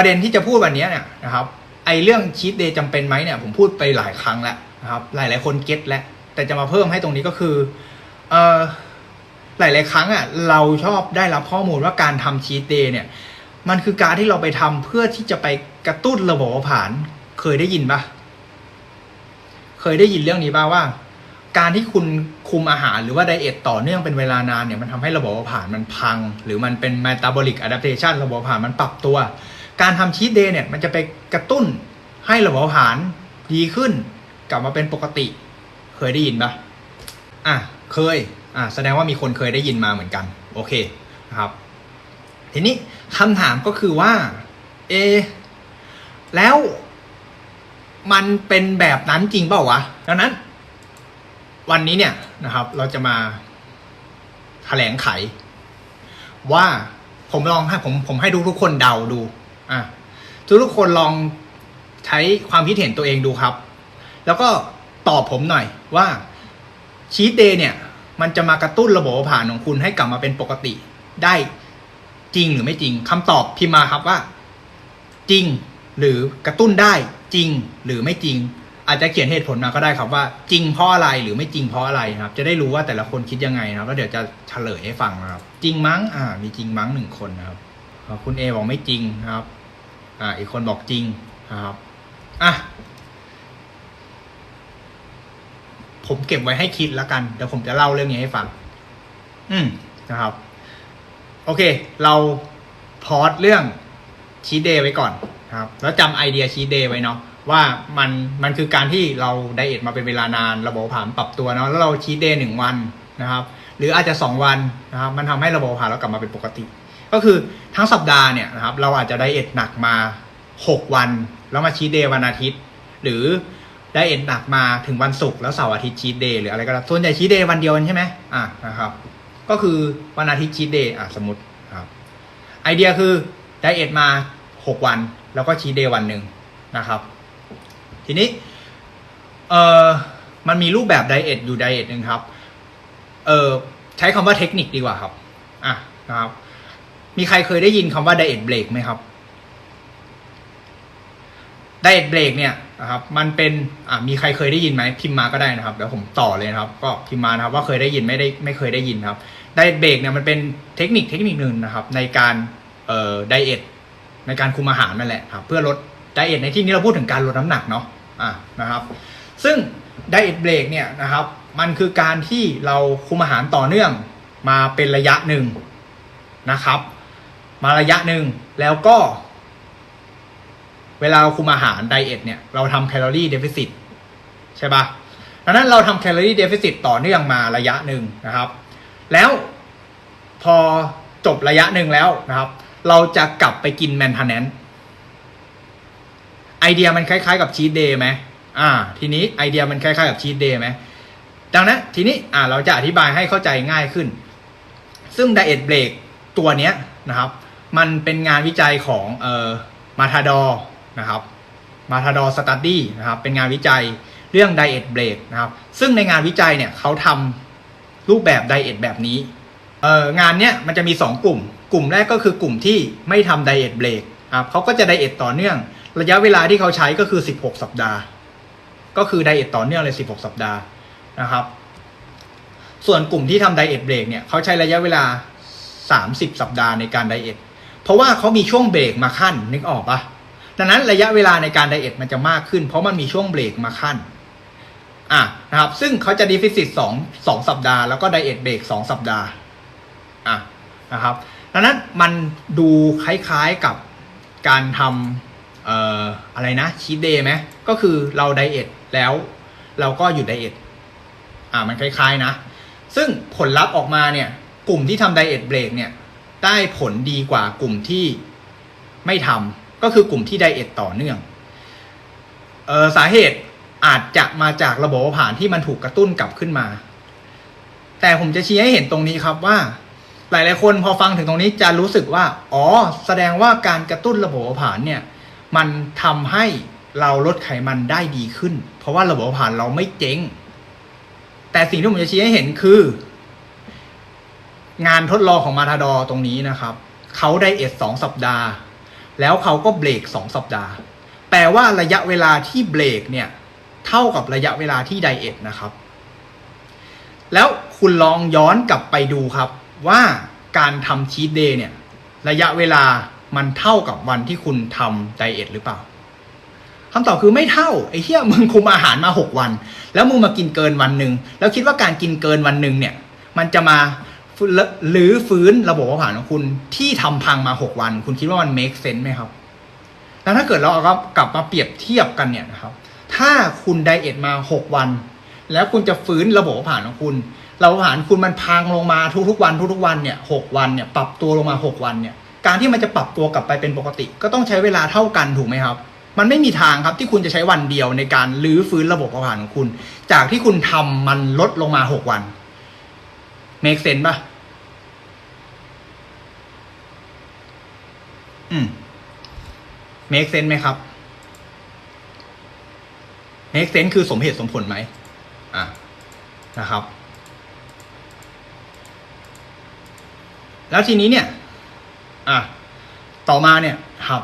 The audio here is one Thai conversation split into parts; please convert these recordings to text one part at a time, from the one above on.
ประเด็นที่จะพูดวันนี้เนี่ยนะครับไอเรื่องชีตเดย์จำเป็นไหมเนี่ยผมพูดไปหลายครั้งแล้วนะครับหลายหลายคนเก็ตแล้ว แต่จะมาเพิ่มให้ตรงนี้ก็คือเออหลายหลายครั้งอะเราชอบได้รับข้อมูลว่าการทำชีตเดย์เนี่ย มันคือการที่เราไปทำเพื่อที่จะไปกระตุ้นระบบผาผลาญเคยได้ยินปะเคยได้ยินเรื่องนี้ป่าว่า การที่คุณคุมอาหารหรือว่าไดเอทต่อเนื่องเป็นเวลานานเนี่ยมันทำให้ระบบผาผลาญมันพัง หรือมันเป็น metabolic adaptation ระบบผาผลาญมันปรับตัว การทำชีตเดย์เนี่ยมันจะไปกระตุ้นให้ระบบเผาผลาญดีขึ้น กลับมาเป็นปกติ เคยได้ยินปะอะเคยอะแสดงว่ามีคนเคยได้ยินมาเหมือนกัน โอเคนะครับ ทีนี้คำถามก็คือว่าเอแล้วมันเป็นแบบนั้นจริงเปล่าวะ ดังนั้น วันนี้เนี่ยนะครับ เราจะมาแถลงไข ว่าผมลองให้ผมผมให้ทุกทุกคนเดาดู อะทุกคนลองใช้ความคิดเห็นตัวเองดูครับ แล้วก็ตอบผมหน่อยว่าชีตเดย์เนี่ย มันจะมากระตุ้นระบบผาผลาญของคุณให้กลับมาเป็นปกติ ได้จริงหรือไม่จริงคำตอบพิมมาครับว่า จริงหรือกระตุ้นได้จริงหรือไม่จริง อาจจะเขียนเหตุผลมาก็ได้ครับว่า จริงเพราะอะไรหรือไม่จริงเพราะอะไรนะครับ จะได้รู้ว่าแต่ละคนคิดยังไงนะครับแล้วเดี๋ยวจะเฉลยให้ฟังนะครับ จริงมั้ง อ่า มีจริงมั้งหนึ่งคนนะครับคุณเอบอกไม่จริงนะครับ อ่าอีกคนบอกจริงนะครับอะผมเก็บไว้ให้คิดแล้วกันเดี๋ยวผมจะเล่าเรื่องนี้ให้ฟังอืมนะครับ โอเค เราพอดเรื่องชีเดย์ไว้ก่อนนะครับ แล้วจำไอเดียชีเดย์ไว้เนาะว่ามันมันคือการที่เราไดเอทมาเป็นเวลานานระบบผาผลาญปรับตัวเนาะแล้วเราชีเดย์หนึ่งวันนะครับ หรืออาจจะสองวันนะครับ มันทำให้ระบบผาผลาญเรากลับมาเป็นปกติ ก็คือทั้งสัปดาห์เนี่ยนะครับเราอาจจะไดเอทหนักมาหกวัน แล้วมาชีตเดย์วันอาทิตย์ หรือไดเอทหนักมาถึงวันศุกร์แล้วเสาร์อาทิตย์ชีตเดย์หรืออะไรก็ได้ส่วนใหญ่ชีตเดย์วันเดียวกันใช่ไหมอะนะครับ ก็คือวันอาทิตย์ชีตเดย์อะสมมติครับไอเดียคือไดเอทมาหกวัน แล้วก็ชีตเดย์วันหนึ่งนะครับ ทีนี้เออมันมีรูปแบบไดเอทอยู่ไดเอทหนึ่งครับเออใช้คำว่าเทคนิคดีกว่าครับอะนะครับ มีใครเคยได้ยินคำว่าไดเอทเบรกไหมครับไดเอทเบรกเนี่ยนะครับมันเป็นอะมีใครเคยได้ยินไหมพิมพ์มาก็ได้นะครับเดี๋ยวผมต่อเลยนะครับ ก็พิมพ์มานะครับว่าเคยได้ยินไม่ได้ไม่เคยได้ยินครับไดเอทเบรกเนี่ยมันเป็นเทคนิคเทคนิคหนึ่งนะครับ ในการเอ่อไดเอทในการคุมอาหารนั่นแหละครับเพื่อลดไดเอทในที่นี้เราพูดถึงการลดน้ำหนักเนาะอะนะครับ ซึ่งไดเอทเบรกเนี่ยนะครับ มันคือการที่เราคุมอาหารต่อเนื่องมาเป็นระยะหนึ่งนะครับ มาระยะหนึ่งแล้วก็ เวลาเราคุมอาหารไดเอทเนี่ย เราทำแคลอรี่เดฟิซิตใช่ปะดังนั้นเราทำแคลอรี่เดฟิซิตต่อเนื่องมาระยะหนึ่งนะครับ แล้วพอจบระยะหนึ่งแล้วนะครับ เราจะกลับไปกินแมนเทนแนนไอเดียมันคล้าย ๆ กับชีตเดย์ไหมอ่า ทีนี้ไอเดียมันคล้ายๆกับชีตเดย์ไหมดังนั้นทีนี้อ่าเราจะอธิบายให้เข้าใจง่ายขึ้น ซึ่งไดเอทเบรกตัวเนี้ยนะครับ มันเป็นงานวิจัยของเอ่อมาทาดอนะครับมาทาดอสตัดดี้นะครับเป็นงานวิจัยเรื่องไดเอทเบรกนะครับซึ่งในงานวิจัยเนี่ยเขาทำรูปแบบไดเอทแบบนี้เอ่องานเนี้ยมันจะมี 2 กลุ่ม กลุ่มแรกก็คือกลุ่มที่ไม่ทำไดเอทเบรกครับเขาก็จะไดเอทต่อเนื่อง ระยะเวลาที่เขาใช้ก็คือ 16 สัปดาห์ ก็คือไดเอทต่อเนื่องเลย 16 สัปดาห์นะครับ ส่วนกลุ่มที่ทำไดเอทเบรกเนี่ยเขาใช้ระยะเวลา 30 สัปดาห์ในการไดเอท ราะว่าเขามีช่วงเบรกมาขั้นนึกออกปะดังนั้นระยะเวลาในการไดเอทมันจะมากขึ้น เพราะมันมีช่วงเบรกมาขั้นอะนะครับซึ่งเขาจะดีฟิซิตสองสองสัปดาห์แล้วก็ไดเอทเบรกสองสัปดาห์อะนะครับดังนั้นมันดูคล้ายๆกับการทำเอ่ออะไรนะชีตเดย์ไหมก็คือเราไดเอทแล้วเราก็หยุดไดเอทอ่ามันคล้ายๆนะ ซึ่งผลลัพธ์ออกมาเนี่ย กลุ่มที่ทำไดเอทเบรกเนี่ย ได้ผลดีกว่ากลุ่มที่ไม่ทำก็คือกลุ่มที่ไดเอทต่อเนื่องเออสาเหตุอาจจะมาจากระบบผาผลาญที่มันถูกกระตุ้นกลับขึ้นมา แต่ผมจะชี้ให้เห็นตรงนี้ครับว่า หลาย ๆ คนพอฟังถึงตรงนี้จะรู้สึกว่า อ๋อ แสดงว่าการกระตุ้นระบบผาผลาญเนี่ย มันทำให้เราลดไขมันได้ดีขึ้น เพราะว่าระบบผาผลาญเราไม่เจ๊ง แต่สิ่งที่ผมจะชี้ให้เห็นคือ งานทดลองของมาทาดอตรงนี้นะครับ เขาไดเอทสองสัปดาห์ แล้วเขาก็เบรกสองสัปดาห์ แปลว่าระยะเวลาที่เบรกเนี่ย เท่ากับระยะเวลาที่ไดเอทนะครับ แล้วคุณลองย้อนกลับไปดูครับว่าการทำชีตเดย์เนี่ย ระยะเวลามันเท่ากับวันที่คุณทำไดเอทหรือเปล่าคำตอบคือไม่เท่าไอ้เหี้ยมึงคุมอาหารมาหกวัน แล้วมึงมากินเกินวันหนึ่งแล้วคิดว่าการกินเกินวันหนึ่งเนี่ย มันจะมา หรือฟื้นระบบผาผลาญของคุณที่ทำพังมาหกวัน คุณคิดว่ามัน make sense ไหมครับ แล้วถ้าเกิดเราเอากลับมาเปรียบเทียบกันเนี่ยนะครับ ถ้าคุณไดเอทมาหกวัน แล้วคุณจะฟื้นระบบผาผลาญของคุณระบบเผาผลาญคุณมันพังลงมาทุกๆวันทุกๆวันเนี่ยหกวันเนี่ยปรับตัวลงมาหกวันเนี่ย การที่มันจะปรับตัวกลับไปเป็นปกติ ก็ต้องใช้เวลาเท่ากันถูกไหมครับมันไม่มีทางครับที่คุณจะใช้วันเดียวในการลื้อฟื้นระบบเผาผลาญของคุณ จากที่คุณทำมันลดลงมาหกวัน make sense ปะ อืม make sense ไหมครับ make sense คือสมเหตุสมผลไหมอะนะครับ แล้วทีนี้เนี่ย อะต่อมาเนี่ยครับ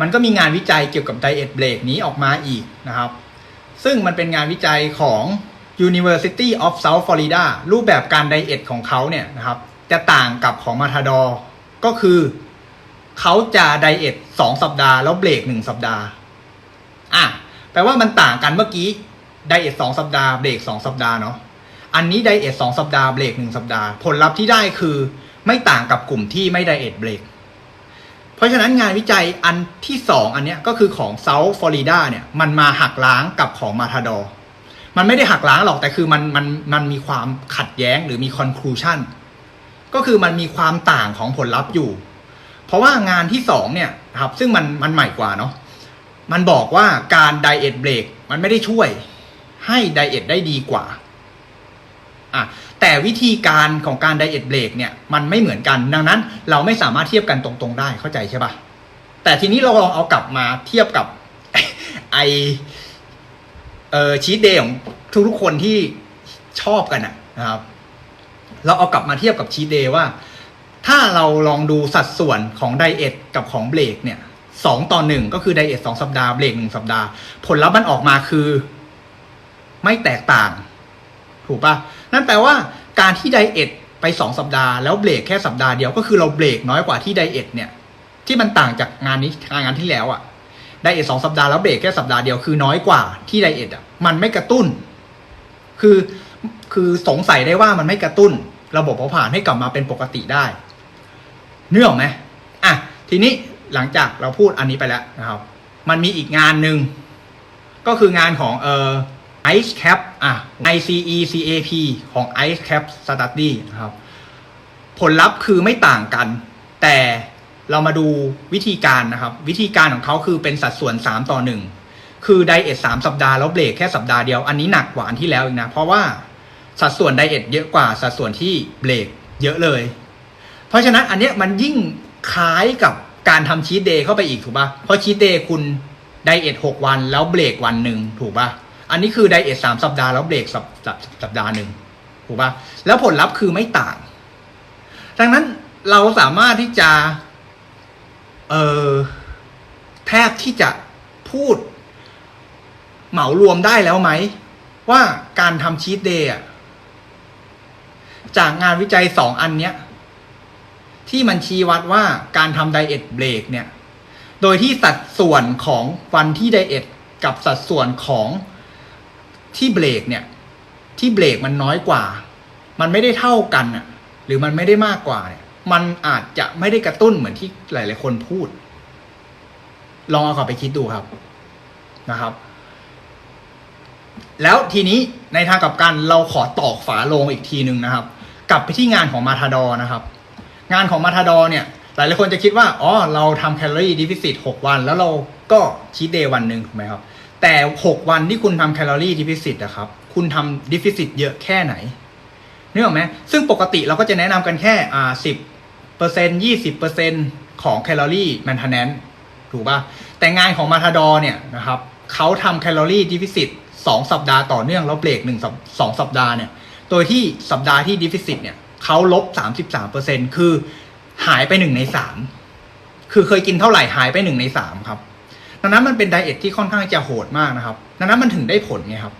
มันก็มีงานวิจัยเกี่ยวกับไดเอทเบรกนี้ออกมาอีกนะครับ ซึ่งมันเป็นงานวิจัยของ University of South Florida รูปแบบการไดเอทของเขาเนี่ยนะครับ จะต่างกับของมาทาดอก็คือ เขาจะไดเอทสองสัปดาห์แล้วเบรกหนึ่งสัปดาห์ อะแปลว่ามันต่างกันเมื่อกี้ไดเอทสองสัปดาห์เบรกสองสัปดาห์เนาะอันนี้ไดเอทสองสัปดาห์เบรกหนึ่งสัปดาห์ ผลลัพธ์ที่ได้คือไม่ต่างกับกลุ่มที่ไม่ไดเอทเบรกเพราะฉะนั้นงานวิจัยอันที่สองอันเนี้ยก็คือของเซาท์ฟลอริดาเนี่ยมันมาหักล้างกับของมาทาดอมันไม่ได้หักล้างหรอกแต่คือมันมันมันมีความขัดแย้งหรือมีคอนคลูชันก็คือมันมีความต่างของผลลัพธ์อยู่ เพราะว่างานที่สองเนี่ยครับ ซึ่งมันมันใหม่กว่าเนาะมันบอกว่าการไดเอทเบรกมันไม่ได้ช่วย ให้ไดเอทได้ดีกว่าอะแต่วิธีการของการไดเอทเบรกเนี่ยมันไม่เหมือนกัน ดังนั้น เราไม่สามารถเทียบกันตรงๆได้เข้าใจใช่ปะแต่ทีนี้เราลองเอากลับมาเทียบกับไอเออชีตเดย์ของทุกๆคนที่ชอบกันอะนะครับ เราเอากลับมาเทียบกับชีตเดย์ว่า ถ้าเราลองดูสัดส่วนของไดเอทกับของเบรกเนี่ยสองต่อหนึ่งก็คือไดเอทสองสัปดาห์เบรกหนึ่งสัปดาห์ ผลลัพธ์มันออกมาคือ ไม่แตกต่าง ถูกปะนั่นแปลว่าการที่ไดเอทไปสองสัปดาห์แล้วเบรกแค่สัปดาห์เดียวก็คือเราเบรกน้อยกว่าที่ไดเอทเนี่ยที่มันต่างจากงานนี้งานที่แล้วอะไดเอทสองสัปดาห์แล้วเบรกแค่สัปดาห์เดียวคือน้อยกว่าที่ไดเอทอะมันไม่กระตุ้น คือคือสงสัยได้ว่ามันไม่กระตุ้น ระบบเผาผลาญให้กลับมาเป็นปกติได้ เนื้อออกไหมอะทีนี้หลังจากเราพูดอันนี้ไปแล้วนะครับ มันมีอีกงานหนึ่งก็คืองานของเอ่อ Ice Cap อะ ICE CAP ของ Ice Cap Study นะครับ ผลลัพธ์คือไม่ต่างกัน แต่เรามาดูวิธีการนะครับ วิธีการของเขาคือเป็นสัดส่วน 3 ต่อ 1 คือไดเอท3สัปดาห์แล้วเบรกแค่สัปดาห์เดียว อันนี้หนักกว่าอันที่แล้วอีกนะ เพราะว่าสัดส่วนไดเอทเยอะกว่าสัดส่วนที่เบรกเยอะเลย เพราะฉะนั้นอันเนี้ยมันยิ่งคล้ายกับการทำชีตเดย์เข้าไปอีกถูกปะเพราะชีตเดย์คุณไดเอทหกวันแล้วเบรกวันหนึ่งถูกปะอันนี้คือไดเอทสามสัปดาห์แล้วเบรกสัปสัปสัปดาห์หนึ่งถูกปะแล้วผลลัพธ์คือไม่ต่าง ดังนั้นเราสามารถที่จะเออแทบที่จะพูดเหมารวมได้แล้วไหม ว่าการทำชีตเดย์อะจากงานวิจัยสองอันเนี้ย ที่มันชี้วัดว่าการทำไดเอทเบรกเนี่ย โดยที่สัดส่วนของวันที่ไดเอทกับสัดส่วนของที่เบรกเนี่ย ที่เบรกมันน้อยกว่า มันไม่ได้เท่ากันอะ หรือมันไม่ได้มากกว่าเนี่ย มันอาจจะไม่ได้กระตุ้นเหมือนที่หลาย ๆ คนพูด ลองเอากลับไปคิดดูครับนะครับ แล้วทีนี้ในทางกลับกันเราขอตอกฝาโลงอีกทีหนึ่งนะครับ กลับไปที่งานของมาทาดอนะครับ งานของมาทาดอเนี่ยหลายหลายคนจะคิดว่าอ๋อเราทำแคลอรี่ดิฟิซิตหกวัน แล้วเราก็ชีตเดย์วันหนึ่งถูกไหมครับ แต่หกวันที่คุณทำแคลอรี่ดิฟิซิตนะครับ คุณทำดิฟิซิตเยอะแค่ไหนนึกออกไหมซึ่งปกติเราก็จะแนะนำกันแค่อ่าสิบเปอร์เซ็นต์ยี่สิบเปอร์เซ็นต์ของแคลอรี่แมนเทนแนนถูกป่ะ แต่งานของมาทาดอเนี่ยนะครับเขาทำแคลอรี่ดิฟิซิตสองสัปดาห์ต่อเนื่องแล้วเบรกหนึ่งสองสัปดาห์เนี่ย โดยที่สัปดาห์ที่ดิฟิซิตเนี่ย เขาลบสามสิบสามเปอร์เซ็นคือหายไปหนึ่งในสามคือเคยกินเท่าไหร่หายไปหนึ่งในสามครับ ดังนั้นมันเป็นไดเอทที่ค่อนข้างจะโหดมากนะครับ ดังนั้นมันถึงได้ผลไงครับ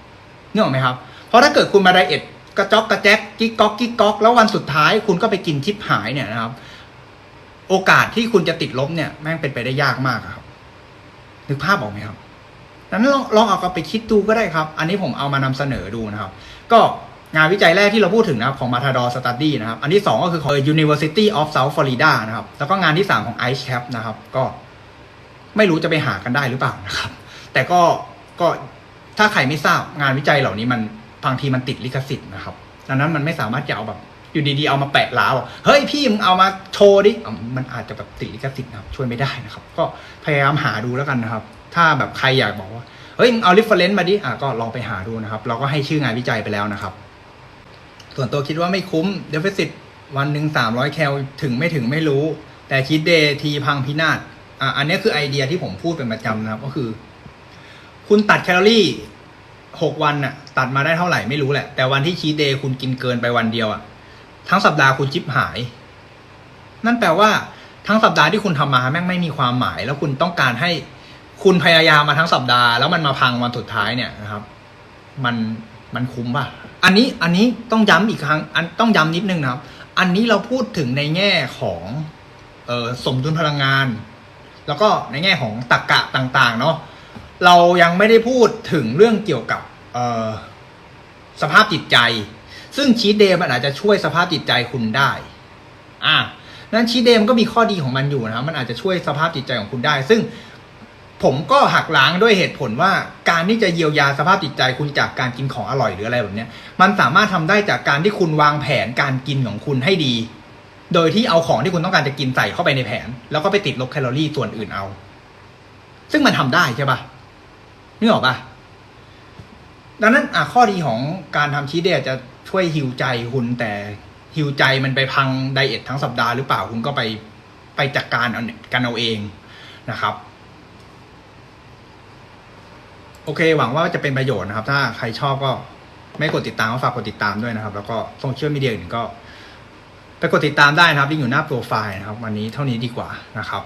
นึกออกไหมครับ เพราะถ้าเกิดคุณมาไดเอทกระจอกกระแจ๊กกิ๊กก๊อกกิ๊กก๊อกแล้ววันสุดท้ายคุณก็ไปกินชิปหายเนี่ยนะครับ โอกาสที่คุณจะติดลบเนี่ยแม่งเป็นไปได้ยากมากครับนึกภาพออกไหมครับดังนั้นลองลองเอากลับไปคิดดูก็ได้ครับ อันนี้ผมเอามานำเสนอดูนะครับ ก็ งานวิจัยแรกที่เราพูดถึงนะครับ ของ Matador Study นะครับ อันที่ 2 ก็คือของ University of South Florida นะครับ แล้วก็งานที่ 3 ของ Ice Cap นะครับ ก็ไม่รู้จะไปหากันได้หรือเปล่านะครับ แต่ก็ก็ถ้าใครไม่ทราบงานวิจัยเหล่านี้มันบางทีมันติดลิขสิทธิ์นะครับ ดังนั้นมันไม่สามารถจะเอาแบบอยู่ดีๆเอามาแปะล้าวบอกเฮ้ยพี่มึงเอามาโชว์ดิมันอาจจะแบบติดลิขสิทธิ์นะครับช่วยไม่ได้นะครับ ก็พยายามหาดูแล้วกันนะครับ ถ้าแบบใครอยากบอกว่าเฮ้ยมึงเอา reference มาดิอะก็ลองไปหาดูนะครับ เราก็ให้ชื่องานวิจัยไปแล้วนะครับ ส่วนตัวคิดว่าไม่คุ้ม deficit วันหนึ่งสามร้อยแคลถึงไม่ถึงไม่รู้ แต่คิดเดทีพังพินาศอะอันนี้คือไอเดียที่ผมพูดเป็นประจำนะครับ ก็คือ คุณตัดแคลอรี่หกวันน่ะตัดมาได้เท่าไหร่ไม่รู้แหละ แต่วันที่ชีเดย์คุณกินเกินไปวันเดียวอะทั้งสัปดาห์คุณจิบหาย นั่นแปลว่า ทั้งสัปดาห์ที่คุณทำมาแม่งไม่มีความหมาย แล้วคุณต้องการให้คุณพยายามมาทั้งสัปดาห์ แล้วมันมาพังวันสุดท้ายเนี่ยนะครับ มันมันคุ้มป่ะ อันนี้อันนี้ต้องย้ำอีกครั้งอันต้องย้ำนิดนึงนะครับ อันนี้เราพูดถึงในแง่ของออสมดุลพลังงาน แล้วก็ในแง่ของตรรกะต่างๆเนาะเรายังไม่ได้พูดถึงเรื่องเกี่ยวกับสภาพจิตใจ ซึ่งชีเดย์มันอาจจะช่วยสภาพจิตใจคุณได้ อ่านั้นชีเดย์มันก็มีข้อดีของมันอยู่นะครับมันอาจจะช่วยสภาพจิตใจของคุณได้ ซึ่ง ผมก็หักล้างด้วยเหตุผลว่าการที่จะเยียวยาสภาพจิตใจคุณจากการกินของอร่อยหรืออะไรแบบนี้มันสามารถทำได้จากการที่คุณวางแผนการกินของคุณให้ดี โดยที่เอาของที่คุณต้องการจะกินใส่เข้าไปในแผน แล้วก็ไปติดลบแคลอรี่ส่วนอื่นเอา ซึ่งมันทำได้ใช่ปะนึกออกปะดังนั้นอะข้อดีของการทำชีเดยจะช่วยฮิวใจคุณแต่ฮิวใจมันไปพังไดเอททั้งสัปดาห์หรือเปล่าคุณก็ไปไปจัดการเอากันเอาเองนะครับ โอเค หวังว่าจะเป็นประโยชน์นะครับ ถ้าใครชอบก็ไม่กดติดตามก็ฝากกดติดตามด้วยนะครับ แล้วก็โซเชียลมีเดียอื่นก็ไปกดติดตามได้นะครับลิงก์อยู่หน้าโปรไฟล์นะครับ วันนี้เท่านี้ดีกว่านะครับ